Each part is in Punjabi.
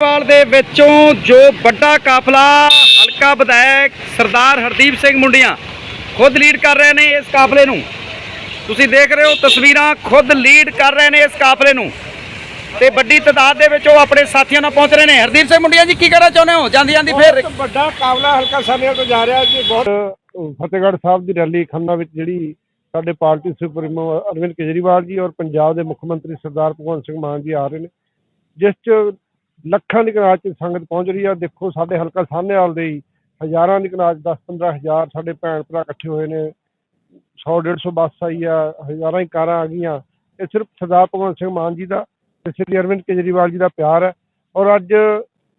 ਵਾਲ ਦੇ ਵਿੱਚੋਂ ਜੋ ਵੱਡਾ ਕਾਫਲਾ ਹਲਕਾ ਵਿਧਾਇਕ ਸਰਦਾਰ ਹਰਦੀਪ ਸਿੰਘ ਮੁੰਡੀਆਂ ਖੁਦ ਲੀਡ ਕਰ ਰਹੇ ਨੇ ਇਸ ਕਾਫਲੇ ਨੂੰ। ਤੁਸੀਂ ਦੇਖ ਰਹੇ ਹੋ ਤਸਵੀਰਾਂ ਖੁਦ ਲੀਡ ਕਰ ਰਹੇ ਨੇ ਇਸ ਕਾਫਲੇ ਨੂੰ। ਤੇ ਵੱਡੀ ਤਾਦਾਦ ਦੇ ਵਿੱਚ ਉਹ ਆਪਣੇ ਸਾਥੀਆਂ ਨਾਲ ਪਹੁੰਚ ਰਹੇ ਨੇ। ਹਰਦੀਪ ਸਿੰਘ ਮੁੰਡੀਆਂ ਜੀ ਕੀ ਕਹਿਣਾ ਚਾਹੁੰਦੇ ਹੋ? ਜਾਂਦੀ ਜਾਂਦੀ ਫੇਰ ਵੱਡਾ ਕਾਬਲਾ ਹਲਕਾ ਸਾਨੀਆ ਤੋਂ ਜਾ ਰਿਹਾ ਜੀ ਬਹੁਤ ਫਤਿਹਗੜ੍ਹ ਸਾਹਿਬ ਦੀ ਰੈਲੀ ਖੰਨਾ ਵਿੱਚ ਜਿਹੜੀ ਸਾਡੇ ਪਾਰਟੀ ਸੁਪਰੀਮੋ ਅਰਵਿੰਦ ਕੇਜਰੀਵਾਲ ਜੀ ਔਰ ਪੰਜਾਬ ਦੇ ਮੁੱਖ ਮੰਤਰੀ ਸਰਦਾਰ ਭਗਵੰਤ ਸਿੰਘ ਮਾਨ ਜੀ ਆ ਰਹੇ ਨੇ ਜਿਸ 'ਚ ਲੱਖਾਂ ਦੀ ਕਨਾਤ 'ਚ ਸੰਗਤ ਪਹੁੰਚ ਰਹੀ ਆ। ਦੇਖੋ ਸਾਡੇ ਹਲਕਾ ਸਾਹਨੇਵਾਲ ਦੇ ਹੀ ਹਜ਼ਾਰਾਂ ਦੀ ਕਨਾਤ 10 15 ਹਜ਼ਾਰ ਸਾਡੇ ਭੈਣ ਭਰਾ ਇਕੱਠੇ ਹੋਏ ਨੇ। 100 150 ਬੱਸ ਆਈ ਆ, ਹਜ਼ਾਰਾਂ ਹੀ ਕਾਰਾਂ ਆ ਗਈਆਂ। ਇਹ ਸਿਰਫ ਸਰਦਾਰ ਭਗਵੰਤ ਸਿੰਘ ਮਾਨ ਜੀ ਦਾ ਤੇ ਸ੍ਰੀ ਅਰਵਿੰਦ ਕੇਜਰੀਵਾਲ ਜੀ ਦਾ ਪਿਆਰ ਹੈ। ਔਰ ਅੱਜ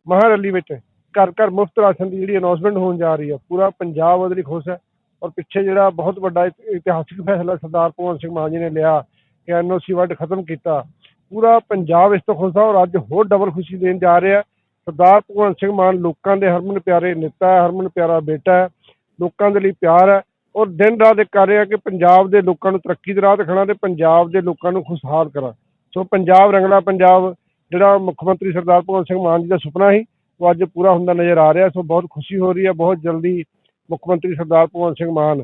ਮਹਾਰੈਲੀ ਵਿੱਚ ਘਰ ਘਰ ਮੁਫਤ ਰਾਸ਼ਨ ਦੀ ਜਿਹੜੀ ਅਨਾਉਂਸਮੈਂਟ ਹੋਣ ਜਾ ਰਹੀ ਹੈ ਪੂਰਾ ਪੰਜਾਬ ਉਹਦੇ ਲਈ ਖੁਸ਼ ਹੈ। ਔਰ ਪਿੱਛੇ ਜਿਹੜਾ ਬਹੁਤ ਵੱਡਾ ਇਤਿਹਾਸਿਕ ਫੈਸਲਾ ਸਰਦਾਰ ਭਗਵੰਤ ਸਿੰਘ ਮਾਨ ਜੀ ਨੇ ਲਿਆ ਕਿ ਐਨਓਸੀ ਵਰਡ ਖਤਮ ਕੀਤਾ। ਪੂਰਾ ਪੰਜਾਬ ਇਸ ਤੋਂ ਖੁਸ਼ ਆ ਔਰ ਅੱਜ ਹੋਰ ਡਬਲ ਖੁਸ਼ੀ ਦੇਣ ਜਾ ਰਿਹਾ ਸਰਦਾਰ ਭਗਵੰਤ ਸਿੰਘ ਮਾਨ ਲੋਕਾਂ ਦੇ ਹਰਮਨ ਪਿਆਰੇ ਨੇਤਾ ਹੈ, ਹਰਮਨ ਪਿਆਰਾ ਬੇਟਾ ਹੈ, ਲੋਕਾਂ ਦੇ ਲਈ ਪਿਆਰ ਹੈ ਔਰ ਦਿਨ ਰਾਤ ਇਹ ਕਰ ਰਿਹਾ ਕਿ ਪੰਜਾਬ ਦੇ ਲੋਕਾਂ ਨੂੰ ਤਰੱਕੀ ਦੇ ਰਾਹ ਤੇ ਖੜਾ ਤੇ ਪੰਜਾਬ ਦੇ ਲੋਕਾਂ ਨੂੰ ਖੁਸ਼ਹਾਲ ਕਰਾਂ। ਸੋ ਪੰਜਾਬ ਰੰਗਲਾ ਪੰਜਾਬ, ਜਿਹੜਾ ਮੁੱਖ ਮੰਤਰੀ ਸਰਦਾਰ ਭਗਵੰਤ ਸਿੰਘ ਮਾਨ ਜੀ ਦਾ ਸੁਪਨਾ ਸੀ, ਉਹ ਅੱਜ ਪੂਰਾ ਹੁੰਦਾ ਨਜ਼ਰ ਆ ਰਿਹਾ ਸੋ ਬਹੁਤ ਖੁਸ਼ੀ ਹੋ ਰਹੀ ਹੈ, ਬਹੁਤ ਜਲਦੀ ਮੁੱਖ ਮੰਤਰੀ ਸਰਦਾਰ ਭਗਵੰਤ ਸਿੰਘ ਮਾਨ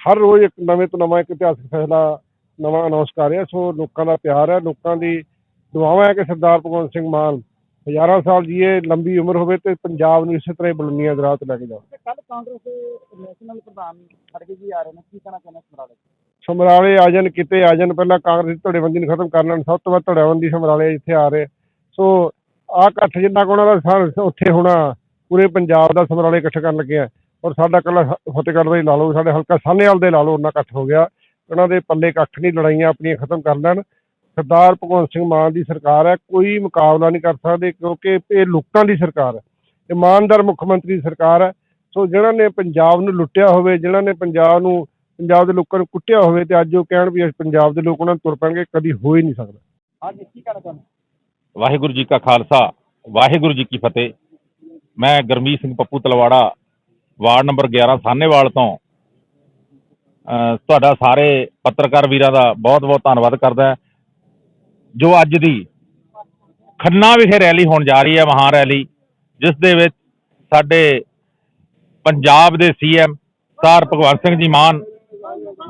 ਹਰ ਰੋਜ਼ ਇੱਕ ਨਵੇਂ ਤੋਂ ਨਵਾਂ ਇੱਕ ਇਤਿਹਾਸਕ ਫੈਸਲਾ ਨਵਾਂ ਅਨਾਉਂਸ ਕਰ ਰਿਹਾ ਸੋ ਲੋਕਾਂ ਦਾ ਪਿਆਰ ਹੈ। ਲੋਕਾਂ ਦੀ ਦੁਆਵਾਂ ਹੈ ਕਿ ਸਰਦਾਰ ਭਗਵੰਤ ਸਿੰਘ ਮਾਨ ਹਜ਼ਾਰਾਂ ਸਾਲ ਜੀਏ ਲੰਬੀ ਉਮਰ ਹੋਵੇ ਤੇ ਪੰਜਾਬ ਨੂੰ ਇਸੇ ਤਰ੍ਹਾਂ ਹੀ ਬੁਲੰਦੀਆਂ ਦੇ ਰਾਹ ਤੇ ਲੈ ਕੇ ਜਾਵੇ। ਕੱਲ ਕਾਂਗਰਸ ਦੇ ਨੈਸ਼ਨਲ ਪ੍ਰਧਾਨ ਖੜਗੇ ਜੀ ਆ ਰਹੇ ਨੇ। ਕੀ ਕਹਿਣਾ ਚਾਹੁੰਦੇ ਸਮਰਾਲੇ ਸਮਰਾਲੇ ਆ ਜਾਣ ਕਿਤੇ ਆ ਜਾਣ ਪਹਿਲਾਂ ਕਾਂਗਰਸ ਦੀ ਧੜੇਬੰਦੀ ਨੂੰ ਖਤਮ ਕਰ ਲੈਣ ਸਭ ਤੋਂ ਵੱਧ ਧੜੇਬੰਦੀ ਸਮਰਾਲੇ ਇੱਥੇ ਆ ਰਹੇ। ਸੋ ਆਹ ਇਕੱਠ ਜਿੰਨਾ ਕੁ ਉਹਨਾਂ ਦਾ ਸਾ- ਉੱਥੇ ਹੋਣਾ ਪੂਰੇ ਪੰਜਾਬ ਦਾ ਸਮਰਾਲੇ ਇਕੱਠ ਕਰਨ ਲੱਗੇ ਆ ਔਰ ਸਾਡਾ ਕੱਲਾ ਫਤਿਹਗੜ੍ਹ ਦਾ ਹੀ ਲਾ ਲਓ ਸਾਡੇ ਹਲਕਾ ਸਾਹਨੇਵਾਲ ਦੇ ਲਾ ਲਓ ਉਹਨਾਂ ਇਕੱਠ ਹੋ ਗਿਆ। ਉਹਨਾਂ ਦੇ ਪੱਲੇ ਕੱਖ ਨਹੀਂ ਲੜਾਈਆਂ ਆਪਣੀਆਂ ਖਤਮ ਕਰ ਲੈਣ। ਸਰਦਾਰ ਭਗਵੰਤ ਸਿੰਘ ਮਾਨ ਦੀ ਸਰਕਾਰ ਹੈ ਕੋਈ ਮੁਕਾਬਲਾ ਨਹੀਂ ਕਰ ਸਕਦੇ ਕਿਉਂਕਿ ਇਹ ਲੋਕਾਂ ਦੀ ਸਰਕਾਰ ਹੈ। ਇਮਾਨਦਾਰ ਮੁੱਖ ਮੰਤਰੀ ਦੀ ਸਰਕਾਰ ਹੈ। ਸੋ ਜਿਹਨਾਂ ਨੇ ਪੰਜਾਬ ਨੂੰ ਲੁੱਟਿਆ ਹੋਵੇ ਜਿਹਨਾਂ ਨੇ ਪੰਜਾਬ ਨੂੰ ਪੰਜਾਬ ਦੇ ਲੋਕਾਂ ਨੂੰ ਕੁੱਟਿਆ ਹੋਵੇ ਤੇ ਅੱਜ ਉਹ ਕਹਿਣ ਵੀ ਅਸੀਂ ਪੰਜਾਬ ਦੇ ਲੋਕ ਉਹਨਾਂ ਨੂੰ ਤੁਰ ਪੈਣਗੇ ਕਦੀ ਹੋ ਹੀ ਨਹੀਂ ਸਕਦਾ। ਹਾਂਜੀ ਕੀ ਕਹਿਣਾ ਚਾਹੁੰਦੇ? ਵਾਹਿਗੁਰੂ ਜੀ ਕਾ ਖਾਲਸਾ ਵਾਹਿਗੁਰੂ ਜੀ ਕੀ ਫਤਿਹ। ਮੈਂ ਗਰਮੀਤ ਸਿੰਘ ਪੱਪੂ ਤਲਵਾੜਾ ਵਾਰਡ ਨੰਬਰ 11 ਸਾਹਨੇਵਾਲ ਤੋਂ। ਤੁਹਾਡਾ ਸਾਰੇ ਪੱਤਰਕਾਰ ਵੀਰਾਂ ਦਾ ਬਹੁਤ-ਬਹੁਤ ਧੰਨਵਾਦ ਕਰਦਾ ਜੋ ਅੱਜ ਦੀ ਖੰਨਾ ਵਿਖੇ ਰੈਲੀ ਹੋਣ ਜਾ ਰਹੀ ਹੈ ਮਹਾਂ ਰੈਲੀ, ਜਿਸ ਦੇ ਵਿੱਚ ਸਾਡੇ ਪੰਜਾਬ ਦੇ ਸੀਐਮ ਸਰ ਭਗਵੰਤ ਸਿੰਘ ਜੀ ਮਾਨ,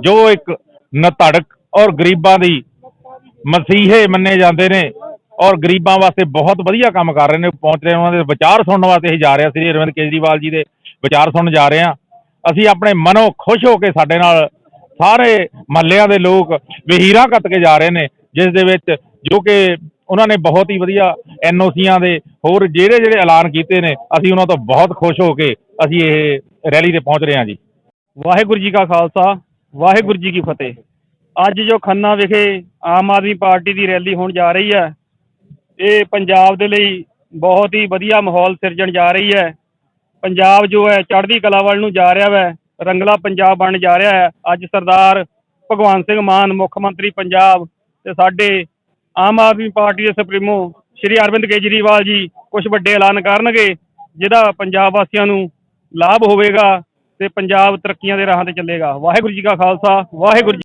ਜੋ ਇੱਕ ਨਤੜਕ ਔਰ ਗਰੀਬਾਂ ਦੀ ਮਸੀਹੇ ਮੰਨੇ ਜਾਂਦੇ ਨੇ ਔਰ ਗਰੀਬਾਂ ਵਾਸਤੇ ਬਹੁਤ ਵਧੀਆ ਕੰਮ ਕਰ ਰਹੇ ਨੇ, ਪਹੁੰਚ ਰਹੇ ਉਹਨਾਂ ਦੇ ਵਿਚਾਰ ਸੁਣਨ ਵਾਸਤੇ ਅਸੀਂ ਜਾ ਰਹੇ ਹਾਂ। ਸ੍ਰੀ ਅਰਵਿੰਦ ਕੇਜਰੀਵਾਲ ਜੀ ਦੇ ਵਿਚਾਰ ਸੁਣਨ ਜਾ ਰਹੇ ਹਾਂ। ਅਸੀਂ ਆਪਣੇ ਮਨੋਂ ਖੁਸ਼ ਹੋ ਕੇ ਸਾਡੇ ਨਾਲ ਸਾਰੇ ਮਹੱਲਿਆਂ ਦੇ ਲੋਕ ਵਹੀਰਾਂ ਕੱਤ ਕੇ ਜਾ ਰਹੇ ਨੇ, ਜਿਸ ਦੇ ਵਿੱਚ ਜੋ ਕਿ ਉਹਨਾਂ ਨੇ ਬਹੁਤ ਹੀ ਵਧੀਆ ਐਨਓਸੀਆਂ ਦੇ ਹੋਰ ਜਿਹੜੇ ਜਿਹੜੇ ਐਲਾਨ ਕੀਤੇ ਨੇ, ਅਸੀਂ ਉਹਨਾਂ ਤੋਂ ਬਹੁਤ ਖੁਸ਼ ਹੋ ਕੇ ਅਸੀਂ ਇਹ ਰੈਲੀ ਤੇ ਪਹੁੰਚ ਰਹੇ ਹਾਂ ਜੀ। ਵਾਹਿਗੁਰੂ ਜੀ ਕਾ ਖਾਲਸਾ, ਵਾਹਿਗੁਰੂ ਜੀ ਕੀ ਫਤਿਹ। ਅੱਜ ਜੋ ਖੰਨਾ ਵਿਖੇ ਆਮ ਆਦਮੀ ਪਾਰਟੀ ਦੀ ਰੈਲੀ ਹੋਣ ਜਾ ਰਹੀ ਹੈ, ਇਹ ਪੰਜਾਬ ਦੇ ਲਈ ਬਹੁਤ ਹੀ ਵਧੀਆ ਮਾਹੌਲ ਸਿਰਜਣ ਜਾ ਰਹੀ ਹੈ। ਪੰਜਾਬ ਜੋ ਹੈ, ਚੜ੍ਹਦੀ ਕਲਾ ਵੱਲ ਨੂੰ ਜਾ ਰਿਹਾ ਹੈ ਰੰਗਲਾ ਪੰਜਾਬ ਬਣ ਜਾ ਰਿਹਾ ਹੈ। ਅੱਜ ਸਰਦਾਰ ਭਗਵੰਤ ਸਿੰਘ ਮਾਨ, ਮੁੱਖ ਮੰਤਰੀ ਪੰਜਾਬ ਤੇ ਸਾਡੇ ਆਮ ਆਦਮੀ ਪਾਰਟੀ ਦੇ ਸੁਪਰੀਮੋ ਸ਼੍ਰੀ ਅਰਵਿੰਦ ਕੇਜਰੀਵਾਲ ਜੀ ਕੁਝ ਵੱਡੇ ਐਲਾਨ ਕਰਨਗੇ, ਜਿਹਦਾ ਪੰਜਾਬ ਵਾਸੀਆਂ ਨੂੰ ਲਾਭ ਹੋਵੇਗਾ ਤੇ ਪੰਜਾਬ ਤਰੱਕੀਆਂ ਦੇ ਰਾਹਾਂ ਤੇ ਚੱਲੇਗਾ। ਵਾਹਿਗੁਰੂ ਜੀ ਕਾ ਖਾਲਸਾ, ਵਾਹਿਗੁਰੂ ਜੀ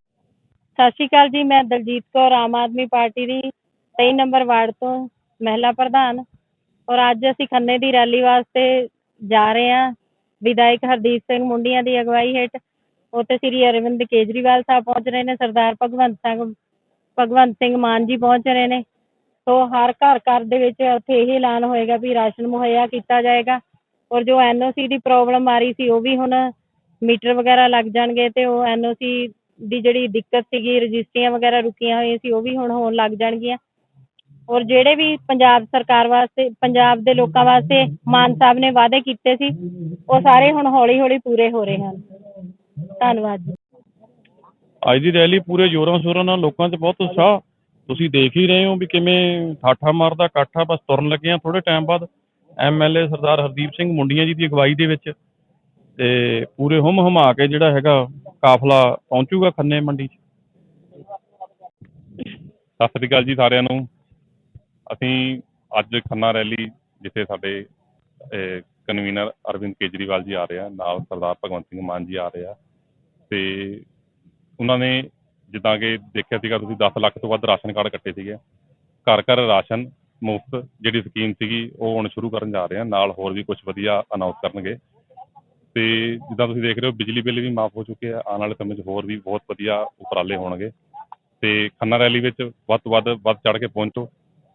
ਸਤਿ ਸ਼੍ਰੀ ਅਕਾਲ ਜੀ, ਮੈਂ ਦਲਜੀਤ ਕੌਰ, ਆਮ ਆਦਮੀ ਪਾਰਟੀ ਦੀ 23 ਨੰਬਰ ਵਾਰਡ ਤੋਂ ਮਹਿਲਾ ਪ੍ਰਧਾਨ। ਔਰ ਅੱਜ ਅਸੀਂ ਖੰਨੇ ਦੀ ਰੈਲੀ ਵਾਸਤੇ ਜਾ ਰਹੇ ਹਾਂ। ਵਿਧਾਇਕ ਹਰਦੀਪ ਸਿੰਘ ਮੁੰਡੀਆਂ ਦੀ ਅਗਵਾਈ ਹੇਠ ਉੱਥੇ ਸ੍ਰੀ ਅਰਵਿੰਦ ਕੇਜਰੀਵਾਲ ਸਾਹਿਬ ਪਹੁੰਚ ਰਹੇ ਨੇ, ਸਰਦਾਰ ਭਗਵੰਤ ਸਿੰਘ ਭਗਵੰਤ ਸਿੰਘ ਮਾਨ ਜੀ ਪਹੁੰਚ ਰਹੇ ਨੇ। ਸੋ ਹਰ ਘਰ ਘਰ ਦੇ ਵਿੱਚ ਉੱਥੇ ਇਹ ਐਲਾਨ ਹੋਏਗਾ ਵੀ ਰਾਸ਼ਨ ਮੁਹੱਈਆ ਕੀਤਾ ਜਾਏਗਾ ਔਰ ਜੋ ਐਨਓਸੀ ਦੀ ਪ੍ਰੋਬਲਮ ਆ ਰਹੀ ਸੀ, ਉਹ ਵੀ ਹੁਣ ਮੀਟਰ ਵਗੈਰਾ ਲੱਗ ਜਾਣਗੇ ਤੇ ਉਹ ਐਨਓਸੀ ਦੀ ਜਿਹੜੀ ਦਿੱਕਤ ਸੀਗੀ, ਰਜਿਸਟਰੀਆਂ ਵਗੈਰਾ ਰੁਕੀਆਂ ਹੋਈਆਂ ਸੀ, ਉਹ ਵੀ ਹੁਣ ਹੋਣ ਲੱਗ ਜਾਣਗੀਆਂ। ਔਰ ਜਿਹੜੇ ਵੀ ਪੰਜਾਬ ਸਰਕਾਰ ਵਾਸਤੇ, ਪੰਜਾਬ ਦੇ ਲੋਕਾਂ ਵਾਸਤੇ ਮਾਨ ਸਾਹਿਬ ਨੇ ਵਾਅਦੇ ਕੀਤੇ ਸੀ, ਉਹ ਸਾਰੇ ਹੁਣ ਹੌਲੀ ਹੌਲੀ ਪੂਰੇ ਹੋ ਰਹੇ ਹਨ। ਧੰਨਵਾਦ ਜੀ। ਅੱਜ ਦੀ ਰੈਲੀ ਪੂਰੇ ਜ਼ੋਰਾਂ ਸ਼ੋਰਾਂ ਨਾਲ ਲੋਕਾਂ 'ਚ ਬਹੁਤ ਉਤਸ਼ਾਹ। ਤੁਸੀਂ ਦੇਖ ਹੀ ਰਹੇ ਹੋ ਵੀ ਕਿਵੇਂ ਠਾਠਾ ਮਾਰਦਾ ਇਕੱਠ ਬਸ ਤੁਰਨ ਲੱਗੇ ਆ ਥੋੜੇ ਟਾਈਮ ਬਾਅਦ। ਐਮਐਲਏ ਸਰਦਾਰ ਹਰਦੀਪ ਸਿੰਘ ਮੁੰਡੀਆਂ ਜੀ ਦੀ ਅਗਵਾਈ ਦੇ ਵਿੱਚ। ਤੇ ਪੂਰੇ ਹੁਮ ਹੁਮਾ ਕੇ ਜਿਹੜਾ ਹੈਗਾ ਕਾਫਲਾ ਪਹੁੰਚੂਗਾ ਖੰਨੇ ਮੰਡੀ 'ਚ। ਸਤਿ ਸ੍ਰੀ ਅਕਾਲ ਜੀ ਸਾਰਿਆਂ ਨੂੰ। ਅਸੀਂ ਅੱਜ ਖੰਨਾ ਰੈਲੀ ਜਿੱਥੇ ਸਾਡੇ ਕਨਵੀਨਰ ਅਰਵਿੰਦ ਕੇਜਰੀਵਾਲ ਜੀ ਆ ਰਹੇ ਆ, ਨਾਲ ਸਰਦਾਰ ਭਗਵੰਤ ਸਿੰਘ ਮਾਨ ਜੀ ਆ ਰਹੇ ਆ। ਤੇ ਉਹਨਾਂ ਨੇ ਜਿੱਦਾਂ ਕਿ ਦੇਖਿਆ ਸੀਗਾ, ਤੁਸੀਂ 10 ਲੱਖ ਤੋਂ ਵੱਧ ਰਾਸ਼ਨ ਕਾਰਡ ਕੱਟੇ ਸੀਗੇ। ਘਰ ਘਰ ਰਾਸ਼ਨ ਮੁਫਤ ਜਿਹੜੀ ਸਕੀਮ ਸੀਗੀ, ਉਹ ਹੁਣ ਸ਼ੁਰੂ ਕਰਨ ਜਾ ਰਹੇ ਹਾਂ ਨਾਲ ਹੋਰ ਵੀ ਕੁਝ ਵਧੀਆ ਅਨਾਉਂਸ ਕਰਨਗੇ। ਤੇ ਜਿੱਦਾਂ ਤੁਸੀਂ ਦੇਖ ਰਹੇ ਹੋ, ਬਿਜਲੀ ਬਿੱਲ ਵੀ ਮਾਫ ਹੋ ਚੁੱਕੇ ਆ। ਆਉਣ ਵਾਲੇ ਸਮੇਂ 'ਚ ਹੋਰ ਵੀ ਬਹੁਤ ਵਧੀਆ ਉਪਰਾਲੇ ਹੋਣਗੇ। ਤੇ ਖੰਨਾ ਰੈਲੀ ਵਿੱਚ ਵੱਧ ਤੋਂ ਵੱਧ ਵੱਧ ਚੜ ਕੇ ਪਹੁੰਚੋ।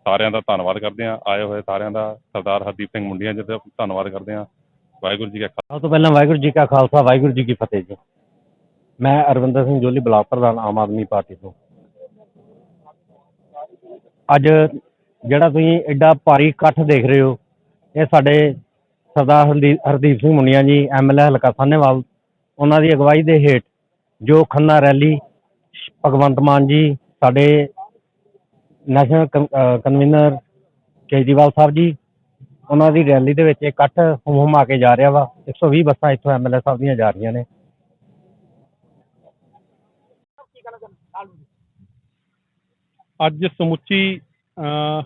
ਸਾਰਿਆਂ ਦਾ ਧੰਨਵਾਦ ਕਰਦੇ ਹਾਂ। ਆਏ ਹੋਏ ਸਾਰਿਆਂ ਦਾ, ਸਰਦਾਰ ਹਰਦੀਪ ਸਿੰਘ ਮੁੰਡੀਆਂ ਜੀ ਦਾ ਧੰਨਵਾਦ ਕਰਦੇ ਹਾਂ। ਵਾਹਿਗੁਰੂ ਜੀ ਕਾ ਖਾਲਸਾ। ਸਭ ਤੋਂ ਪਹਿਲਾਂ ਵਾਹਿਗੁਰੂ ਜੀ ਕਾ ਖਾਲਸਾ, ਵਾਹਿਗੁਰੂ ਜੀ ਕੀ ਫਤਿਹ ਜੀ। ਮੈਂ ਅਰਵਿੰਦਰ ਸਿੰਘ ਜੋਲੀ ਬਲਾਕ ਪ੍ਰਧਾਨ ਆਮ ਆਦਮੀ ਪਾਰਟੀ ਤੋਂ। ਅੱਜ ਜਿਹੜਾ ਤੁਸੀਂ ਐਡਾ ਭਾਰੀ ਇਕੱਠ ਦੇਖ ਰਹੇ ਹੋ, ਇਹ ਸਾਡੇ ਸਰਦਾਰ ਹਰਦੀਪ ਹਰਦੀਪ ਸਿੰਘ ਮੁੰਡੀਆਂ ਜੀ ਐਮਐਲਏ ਹਲਕਾ ਸਾਹਨੇਵਾਲ, ਉਹਨਾਂ ਦੀ ਅਗਵਾਈ ਦੇ ਹੇਠ ਜੋ ਖੰਨਾ ਰੈਲੀ, ਭਗਵੰਤ ਮਾਨ ਜੀ, ਸਾਡੇ ਨੈਸ਼ਨਲ ਕਨਵੀਨਰ ਕੇਜਰੀਵਾਲ ਸਾਹਿਬ ਜੀ ਉਹਨਾਂ ਦੀ ਰੈਲੀ ਦੇ ਵਿੱਚ ਇਕੱਠ ਹੁਮ ਹੁਮਾ ਕੇ ਜਾ ਰਿਹਾ ਵਾ। 120 ਬੱਸਾਂ ਇੱਥੋਂ ਐਮਐਲਏ ਸਾਹਿਬ ਦੀਆਂ ਜਾ ਰਹੀਆਂ ਨੇ। ਅੱਜ ਸਮੁੱਚੀ ਅਹ,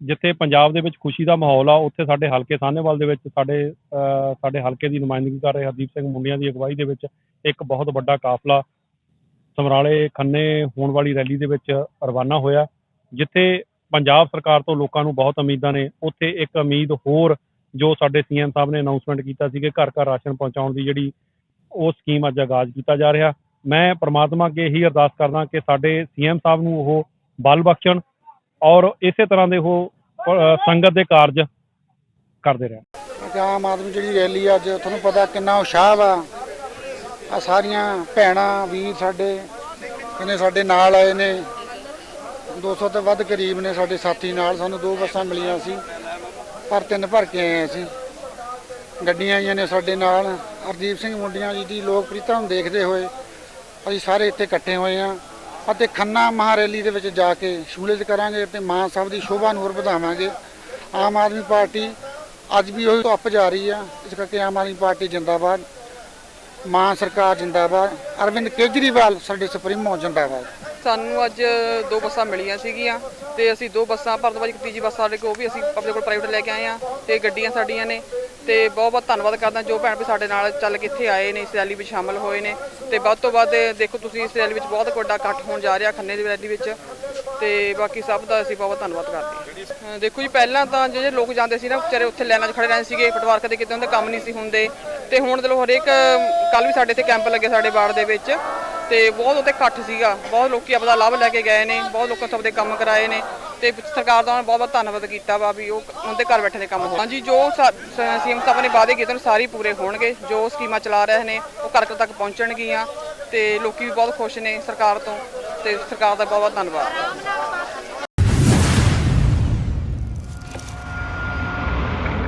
ਜਿੱਥੇ ਪੰਜਾਬ ਦੇ ਵਿੱਚ ਖੁਸ਼ੀ ਦਾ ਮਾਹੌਲ ਆ ਉੱਥੇ ਸਾਡੇ ਹਲਕੇ ਸਾਹਨੇਵਾਲ ਦੇ ਵਿੱਚ ਸਾਡੇ ਅਹ, ਸਾਡੇ ਹਲਕੇ ਦੀ ਨੁਮਾਇੰਦਗੀ ਕਰ ਰਹੇ ਹਰਦੀਪ ਸਿੰਘ ਮੁੰਡਿਆਂ ਦੀ ਅਗਵਾਈ ਦੇ ਵਿੱਚ ਇੱਕ ਬਹੁਤ ਵੱਡਾ ਕਾਫਲਾ ਸਮਰਾਲੇ ਖੰਨੇ ਹੋਣ ਵਾਲੀ ਰੈਲੀ ਦੇ ਵਿੱਚ ਰਵਾਨਾ ਹੋਇਆ, ਜਿੱਥੇ ਪੰਜਾਬ ਸਰਕਾਰ ਤੋਂ ਲੋਕਾਂ ਨੂੰ ਬਹੁਤ ਉਮੀਦਾਂ ਨੇ। ਉੱਥੇ ਇੱਕ ਉਮੀਦ ਹੋਰ ਜੋ ਸਾਡੇ ਸੀਐਮ ਸਾਹਿਬ ਨੇ ਅਨਾਉਂਸਮੈਂਟ ਕੀਤਾ ਸੀ ਕਿ ਘਰ ਘਰ ਰਾਸ਼ਨ ਪਹੁੰਚਾਉਣ ਦੀ ਜਿਹੜੀ ਉਹ ਸਕੀਮ ਅੱਜ ਆਗਾਜ਼ ਕੀਤਾ ਜਾ ਰਿਹਾ। ਮੈਂ ਪ੍ਰਮਾਤਮਾ ਅੱਗੇ ਇਹੀ ਅਰਦਾਸ ਕਰਦਾ ਕਿ ਸਾਡੇ ਸੀਐਮ ਸਾਹਿਬ ਨੂੰ ਉਹ ਬਲ ਬਖਸ਼ਣ ਔਰ ਇਸੇ ਤਰ੍ਹਾਂ ਦੇ ਉਹ ਸੰਗਤ ਦੇ ਕਾਰਜ ਕਰਦੇ ਰਹਿਣ। ਆਮ ਆਦਮੀ ਜਿਹੜੀ ਰੈਲੀ ਅੱਜ ਤੁਹਾਨੂੰ ਪਤਾ ਕਿੰਨਾ ਉਤਸ਼ਾਹ ਵਾ। ਆ ਸਾਰੀਆਂ ਭੈਣਾਂ, ਵੀਰ ਸਾਡੇ, ਇਹਨੇ ਸਾਡੇ ਨਾਲ ਆਏ ਨੇ। 200 ਤੋਂ ਵੱਧ ਕਰੀਬ ਨੇ ਸਾਡੇ ਸਾਥੀ ਨਾਲ, ਸਾਨੂੰ ਦੋ ਬੱਸਾਂ ਮਿਲੀਆਂ ਸੀ। ਪਰ ਤਿੰਨ ਭਰ ਕੇ ਆਏ ਅਸੀਂ। ਗੱਡੀਆਂ ਆਈਆਂ ਨੇ ਸਾਡੇ ਨਾਲ। ਹਰਦੀਪ ਸਿੰਘ ਮੁੰਡੀਆਂ ਜੀ ਦੀ ਲੋਕਪ੍ਰਿਯਤਾ ਨੂੰ ਦੇਖਦੇ ਹੋਏ ਅਸੀਂ ਸਾਰੇ ਇੱਥੇ ਇਕੱਠੇ ਹੋਏ ਆ ਅਤੇ ਖੰਨਾ ਮਹਾਰੈਲੀ ਦੇ ਵਿੱਚ ਜਾ ਕੇ ਸ਼ਮੂਲੀਅਤ ਕਰਾਂਗੇ ਤੇ ਮਾਨ ਸਾਹਿਬ ਦੀ ਸ਼ੋਭਾ ਨੂੰ ਹੋਰ ਵਧਾਵਾਂਗੇ। ਆਮ ਆਦਮੀ ਪਾਰਟੀ ਅੱਜ ਵੀ ਉਹ ਧੁੱਪ ਜਾ ਰਹੀ ਆ। ਇਸ ਕਰਕੇ ਆਮ ਆਦਮੀ ਪਾਰਟੀ ਜਿੰਦਾਬਾਦ। ਮਾਨ ਸਰਕਾਰ ਜਿੰਦਾਬਾਦ, ਅਰਵਿੰਦ ਕੇਜਰੀਵਾਲ ਸਾਡੇ ਸੁਪਰੀਮੋ ਜਿੰਦਾਬਾਦ। ਸਾਨੂੰ ਅੱਜ ਦੋ ਬੱਸਾਂ ਮਿਲੀਆਂ ਸੀਗੀਆਂ ਤੇ ਅਸੀਂ ਦੋ ਬੱਸਾਂ ਭਰਤਵਾਜ ਇੱਕ ਤੀਜੀ ਬੱਸ ਸਾਡੇ ਕੋਲ, ਉਹ ਵੀ ਅਸੀਂ ਆਪਣੇ ਕੋਲ ਪ੍ਰਾਈਵੇਟ ਲੈ ਕੇ ਆਏ ਆ ਤੇ ਗੱਡੀਆਂ ਸਾਡੀਆਂ ਨੇ ਤੇ ਬਹੁਤ ਬਹੁਤ ਧੰਨਵਾਦ ਕਰਦਾ ਜੋ ਭੈਣ ਵੀ ਸਾਡੇ ਨਾਲ ਚੱਲ ਕੇ ਇੱਥੇ ਆਏ ਨੇ, ਇਸ ਰੈਲੀ ਵਿੱਚ ਸ਼ਾਮਲ ਹੋਏ ਨੇ ਤੇ ਵੱਧ ਤੋਂ ਵੱਧ ਦੇਖੋ ਤੁਸੀਂ ਇਸ ਰੈਲੀ ਵਿੱਚ ਬਹੁਤ ਵੱਡਾ ਇਕੱਠ ਹੋਣ ਜਾ ਰਿਹਾ ਖੰਨੇ ਦੀ ਰੈਲੀ ਵਿੱਚ। ਤੇ ਬਾਕੀ ਸਭ ਦਾ ਅਸੀਂ ਬਹੁਤ ਧੰਨਵਾਦ ਕਰਦੇ ਹਾਂ। ਦੇਖੋ ਜੀ, ਪਹਿਲਾਂ ਤਾਂ ਜਿਹੜੇ ਲੋਕ ਜਾਂਦੇ ਸੀ ਨਾ, ਵਿਚਾਰੇ ਉੱਥੇ ਲਾਈਨਾਂ 'ਚ ਖੜੇ ਰਹਿੰਦੇ ਸੀਗੇ, ਪਟਵਾਰ ਕਦੇ ਕਿਤੇ ਉਹਦੇ ਕੰਮ ਨਹੀਂ ਸੀ ਹੁੰਦੇ। ਤੇ ਹੁਣ ਚਲੋ ਹਰੇਕ ਕੱਲ ਵੀ ਸਾਡੇ ਇੱਥੇ ਕੈਂਪ ਲੱਗੇ ਸਾਡੇ ਵਾਰਡ ਦੇ ਵਿੱਚ। ਤੇ ਬਹੁਤ ਉੱਥੇ ਇਕੱਠ ਸੀਗਾ। ਬਹੁਤ ਲੋਕੀ ਆਪਦਾ ਲਾਭ ਲੈ ਕੇ ਗਏ ਨੇ, ਬਹੁਤ ਲੋਕਾਂ ਸਭ ਦੇ ਕੰਮ ਕਰਾਏ ਨੇ। ਤੇ ਸਰਕਾਰ ਦਾ ਬਹੁਤ ਬਹੁਤ ਧੰਨਵਾਦ ਕੀਤਾ ਵਾ ਵੀ ਉਹ ਉਹਦੇ ਘਰ ਬੈਠੇ ਦੇ ਕੰਮ ਹੋ ਹਾਂਜੀ, ਜੋ ਸੀਐਮ ਸਾਹਿਬ ਨੇ ਵਾਅਦੇ ਕੀਤੇ ਨੇ ਸਾਰੇ ਹੀ ਪੂਰੇ ਹੋਣਗੇ। ਜੋ ਸਕੀਮਾਂ ਚਲਾ ਰਹੇ ਨੇ, ਉਹ ਘਰ ਘਰ ਤੱਕ ਪਹੁੰਚਣਗੀਆਂ। ਤੇ ਲੋਕੀ ਵੀ ਬਹੁਤ ਖੁਸ਼ ਨੇ ਸਰਕਾਰ ਤੋਂ। ਤੇ ਸਰਕਾਰ ਦਾ ਬਹੁਤ ਬਹੁਤ ਧੰਨਵਾਦ।